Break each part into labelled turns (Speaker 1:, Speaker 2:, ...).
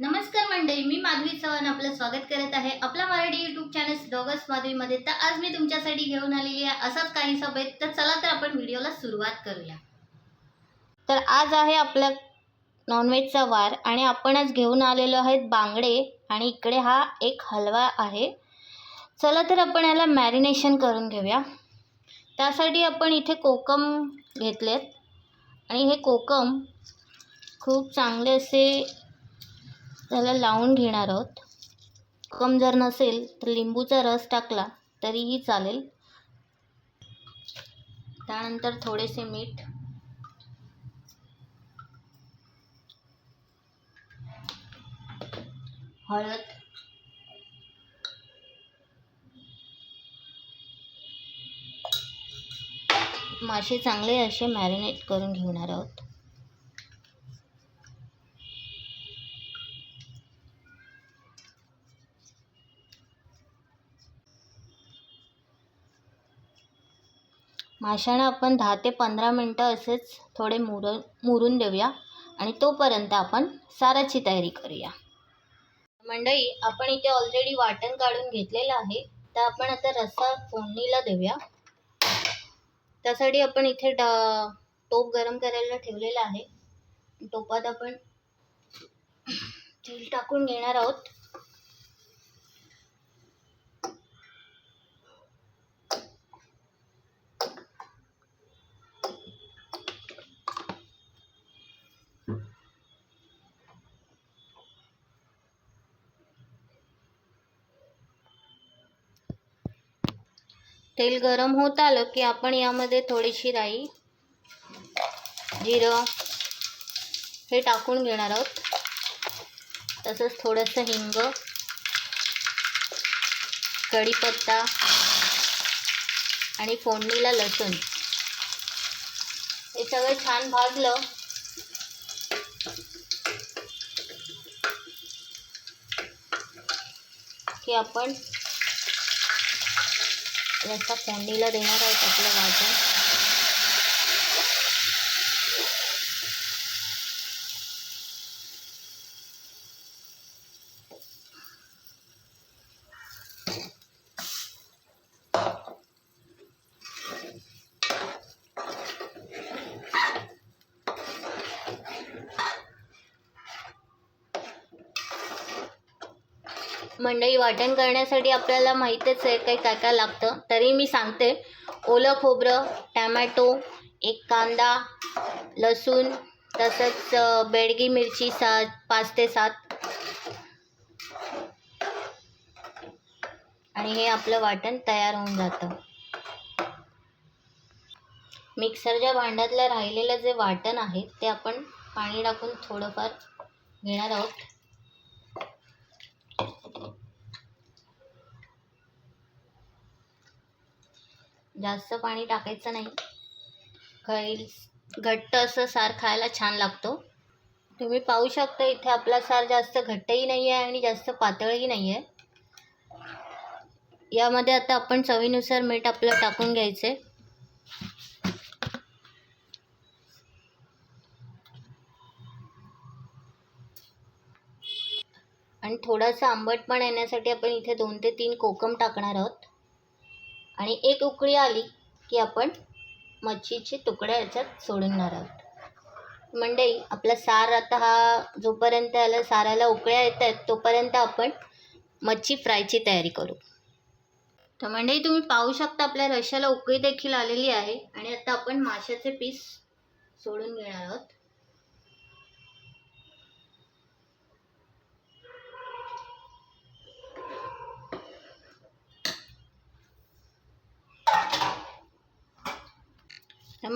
Speaker 1: नमस्कार मंडळी मी माधवी चव्हाण आपलं स्वागत करत आहे आपला मराठी युट्यूब चॅनल डॉगस माधवीमध्ये. तर आज मी तुमच्यासाठी घेऊन आलेली आहे असाच काही सभेत तर चला तर आपण व्हिडिओला सुरुवात करूया. तर आज आहे आपला नॉनव्हेजचा वार आणि आपण आज घेऊन आलेलो आहेत बांगडे आणि इकडे हा एक हलवा आहे. चला तर आपण याला मॅरिनेशन करून घेऊया. त्यासाठी आपण इथे कोकम घेतलेत आणि हे कोकम खूप चांगले असे त्याला लावून घेणार आहोत. कम जर नसेल तर लिंबूचा रस टाकला तरीही चालेल. त्यानंतर थोडेसे मीठ. हळद. मासे चांगले असे मॅरिनेट करून घेणार आहोत. माशांना आपण दहा ते पंधरा मिनटं असेच थोडे मुर मुरून देऊया आणि तोपर्यंत आपण साराची तयारी करूया. मंडळी आपण इथे ऑलरेडी वाटण काढून घेतलेलं आहे. तर आपण आता रस्सा फोडणीला देऊया. त्यासाठी आपण इथे ड टोप गरम करायला ठेवलेला आहे. टोपात आपण तेल टाकून घेणार आहोत. तेल गरम होत आलं की आपण यामध्ये थोडीशी राई जिरं हे टाकून घेणार आहोत. तसंच थोडंसं हिंग कढीपत्ता आणि फोडणीला लसूण. हे सगळं छान भाजलं की आपण याचा फोडणीला देणार आहोत आपलं वाटण मंडई वाटण करण्यासाठी आपल्याला माहीतच आहे काही काय काय लागतं. तरी मी सांगते. ओलं खोबरं टॅमॅटो एक कांदा लसूण तसंच बेडगी मिरची सा पाच ते सात. आणि हे आपलं वाटण तयार होऊन जातं. मिक्सरच्या भांड्यातलं राहिलेलं जे वाटण आहे ते आपण पाणी टाकून थोडंफार घेणार आहोत. जास्त पाणी टाकायचं नाही. खैल घट्ट असं सार खायला छान लागतो. तुम्ही पाहू शकता इथे आपला सार जास्त घट्टही नाही आहे आणि जास्त पातळही नाही आहे यामध्ये आता आपण चवीनुसार मीठ आपलं टाकून घ्यायचे. आणि थोडासा आंबटपण येण्यासाठी आपण इथे दोन ते तीन कोकम टाकणार आहोत. आणि एक उकळी आली की आपण मच्छीचे तुकडे याच्यात सोडणार आहोत. मंडई आपला सार आता हा जोपर्यंत याला साराला उकळ्या येत आहेत तोपर्यंत आपण मच्छी फ्रायची तयारी करू. तर मंडई तुम्ही पाहू शकता आपल्या रश्याला उकळी देखील आलेली आहे आणि आता आपण माशाचे पीस सोडून घेणार आहोत.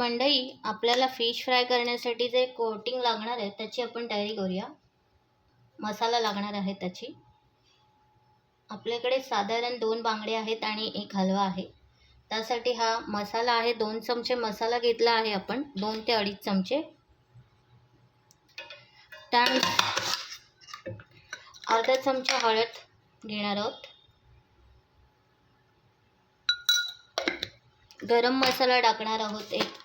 Speaker 1: मंडई आपल्याला फिश फ्राय करण्यासाठी जे कोटिंग लागणार आहे त्याची आपण तयारी करूया. मसाला लागणार आहे त्याची. आपल्याकडे साधारण दोन बांगडे आहेत आणि एक हलवा आहे. त्यासाठी हा मसाला आहे दोन चमचे मसाला घेतला आहे आपण दोन ते अडीच चमचे. त्या अर्धा चमचा हळद घेणार आहोत. गरम मसाला टाकणार आहोत एक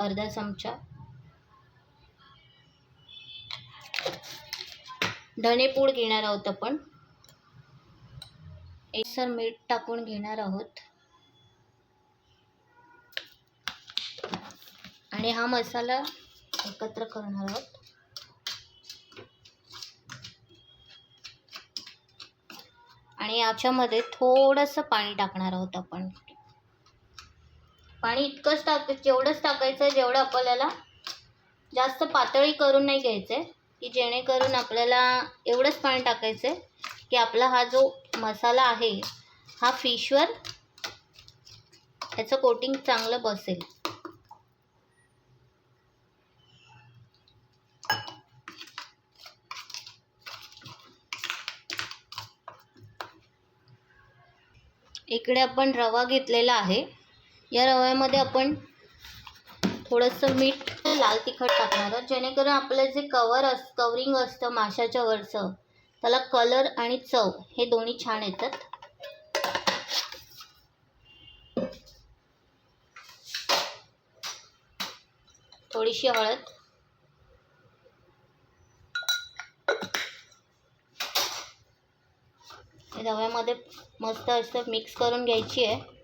Speaker 1: अर्धा चमचा. धनेपूड घेणार आहोत आपण. एकसर मीठ टाकून घेणार आहोत. आणि हा मसाला एकत्र करणार आहोत. आणि याच्यामध्ये थोडंसं पाणी टाकणार आहोत आपण. पाणी इतकंच टाक जेवढंच टाकायचं आहे जेवढं आपल्याला जास्त पातळी करून नाही घ्यायचं आहे की जेणेकरून आपल्याला एवढंच पाणी टाकायचं आहे की आपला हा जो मसाला आहे हा फिशवर त्याचं कोटिंग चांगलं बसेल. इकडे आपण रवा घेतलेला आहे. या रव्यामध्ये आपण थोडंसं मीठ लाल तिखट टाकणार आहोत. जेणेकरून आपलं जे कवर अस कवरिंग असतं माशाच्या वरचं त्याला कलर आणि चव हे दोन्ही छान येतात. थोडीशी हळद. रव्यामध्ये मस्त असं मिक्स करून घ्यायची आहे.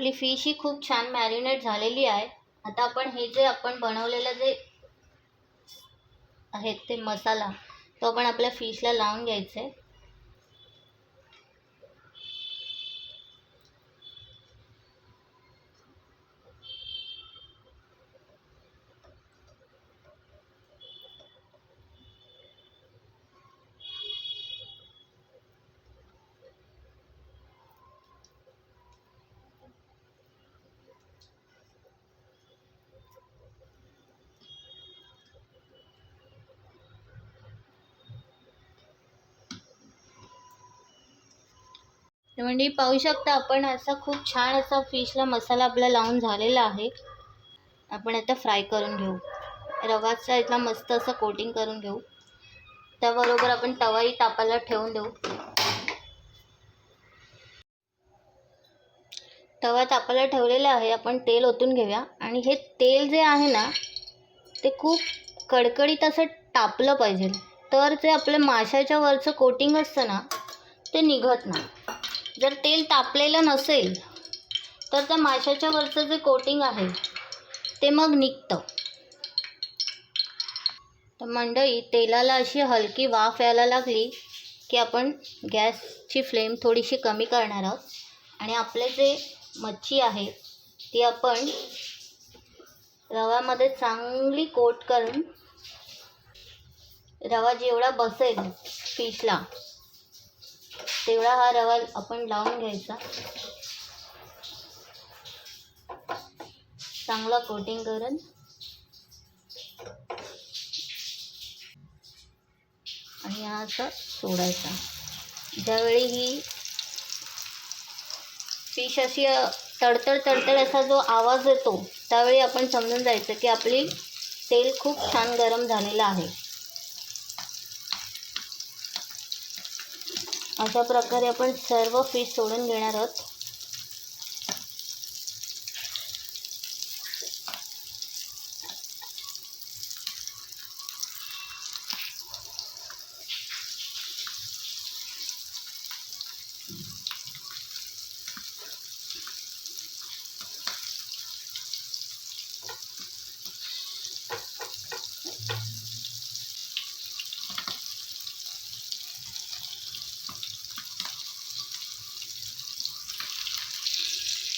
Speaker 1: आपली फिश ही खूप छान मॅरिनेट झालेली आहे. आता आपण हे जे आपण बनवलेलं जे आहेत ते मसाला तो आपण आपल्या फिशला लावून घ्यायचे आहे म्हणजे पाहू शकता आपण असा खूप छान असा फिशला मसाला आपला लावून झालेला आहे. आपण आता फ्राय करून घेऊ. रवाचा इथला मस्त असं कोटिंग करून घेऊ. त्याबरोबर आपण तवाही तापायला ठेवून देऊ. तवा तापायला ठेवलेला आहे. आपण तेल ओतून घेऊया. आणि हे तेल जे आहे ना ते खूप कडकडीत असं तापलं पाहिजे. तर ते आपल्या माशाच्या वरचं कोटिंग असतं ना ते निघत नाही. जर तेल तापलेलं नसेल तर त्या माशाच्या वरचं जे कोटिंग आहे ते मग निघतं. तर मंडळी तेलाला अशी हलकी वाफ यायला लागली की आपण गॅसची फ्लेम थोडीशी कमी करणार आहोत. आणि आपले जे मच्छी आहे ती आपण रव्यामध्ये चांगली कोट करून रवा जेवढा बसेल फिशला तेवढा हा रवा आपण लावून घ्यायचा. चांगला कोटिंग करून. आणि हा असा सोडायचा. ज्यावेळी ही फिश अशी तडतड तडतड असा जो आवाज येतो त्यावेळी आपण समजून जायचं की आपली तेल खूप छान गरम झालेलं आहे. अशा प्रकारे आपण सर्व फिश सोडून घेणार आहोत.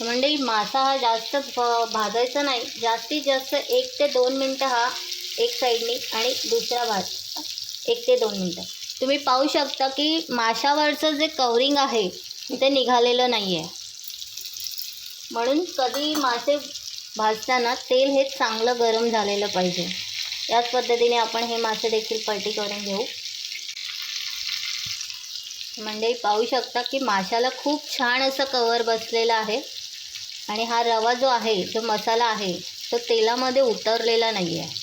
Speaker 1: म्हणजे मासा हा जास्त भ- भाजायचा नाही. जास्तीत जास्त एक ते दोन मिनटं हा एक साईडनी आणि दुसरा भाज. एक ते दोन मिनटं. तुम्ही पाहू शकता की माशावरचं जे कवरिंग आहे ते निघालेलं नाही आहे म्हणून कधी मासे भाजताना तेल हे चांगलं गरम झालेलं पाहिजे. याच पद्धतीने आपण हे मासे देखील पलटी करून घेऊ. म्हणजे पाहू शकता की माशाला खूप छान असं कवर बसलेलं आहे. आणि हा रवा जो आहे जो मसाला आहे तो तेलामध्ये उतरलेला नाही आहे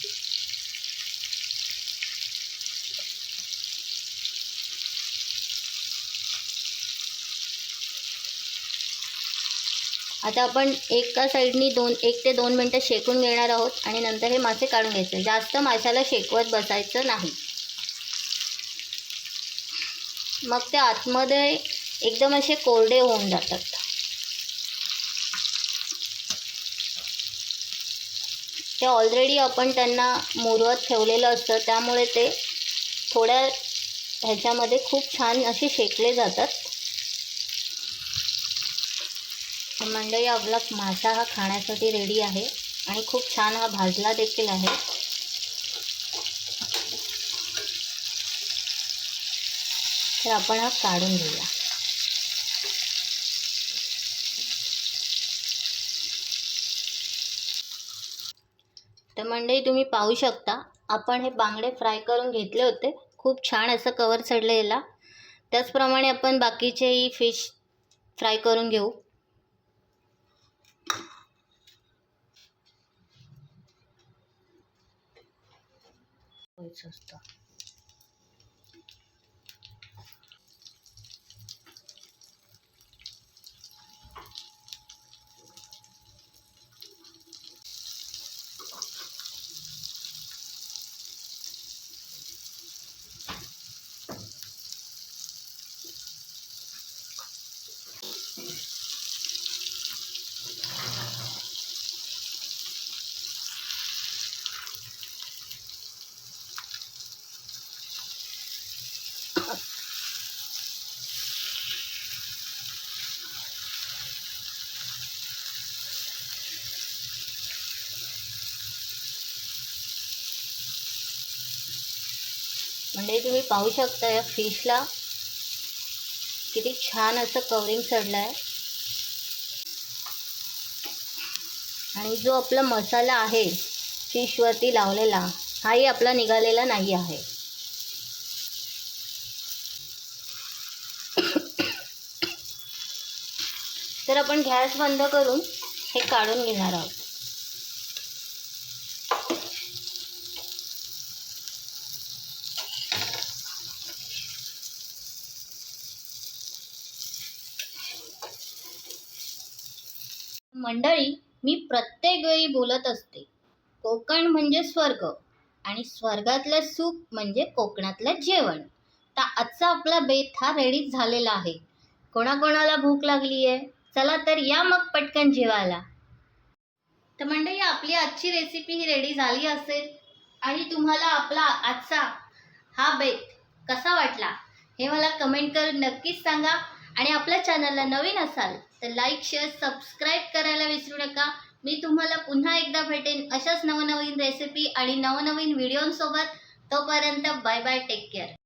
Speaker 1: आता आपण एका साईडनी दोन एक ते दोन मिनटं शेकून घेणार आहोत आणि नंतर हे मासे काढून घ्यायचे. जास्त माशाला शेकवत बसायचं नाही. मग ते आतमध्ये एकदम असे कोरडे होऊन जातात. हे ऑलरेडी आपण त्यांना मुरवत ठेवलेलं असतं. त्यामुळे ते थोड्या ह्याच्यामध्ये खूप छान असे शेकले जातात. मंडळी आपला मासा हा खाण्यासाठी रेडी आहे आणि खूप छान हा भाजला देखील आहे. तर आपण हा काढून घेऊया. मंडई मंडळी तुम्ही पाहू शकता. आपण हे बांगडे फ्राय करून घेतले होते. खूप छान असं कवर चढलेला. त्याचप्रमाणे आपण बाकीचेही फिश फ्राय करून घेऊ. असतं. म्हणजे तुम्ही पाहू शकता या फिशला. किती छान असं कवरिंग चढलं आहे आणि जो आपला मसाला आहे फिशवरती लावलेला हाही आपला निघालेला नाही आहे. तर आपण गॅस बंद करून हे काढून घेणार आहोत. मंडळी मी प्रत्येक वेळी बोलत असते. कोकण म्हणजे स्वर्ग आणि स्वर्गातलं सुख म्हणजे कोकणातलं जेवण. तर आजचा आपला बेत हा रेडी झालेला आहे. कोणाकोणाला भूक लागली आहे चला तर या मग पटकन जेवायला. तर मंडळी आपली आजची रेसिपी ही रेडी झाली असेल. आणि तुम्हाला आपला आजचा हा बेत कसा वाटला हे मला कमेंट करून नक्कीच सांगा. आणि आपल्या चॅनलला नवीन असाल तर लाईक शेअर सबस्क्राईब करायला विसरू नका. मी तुम्हाला पुन्हा एकदा भेटेन अशाच नवनवीन रेसिपी आणि नवनवीन व्हिडिओंसोबत तोपर्यंत बाय बाय टेक केअर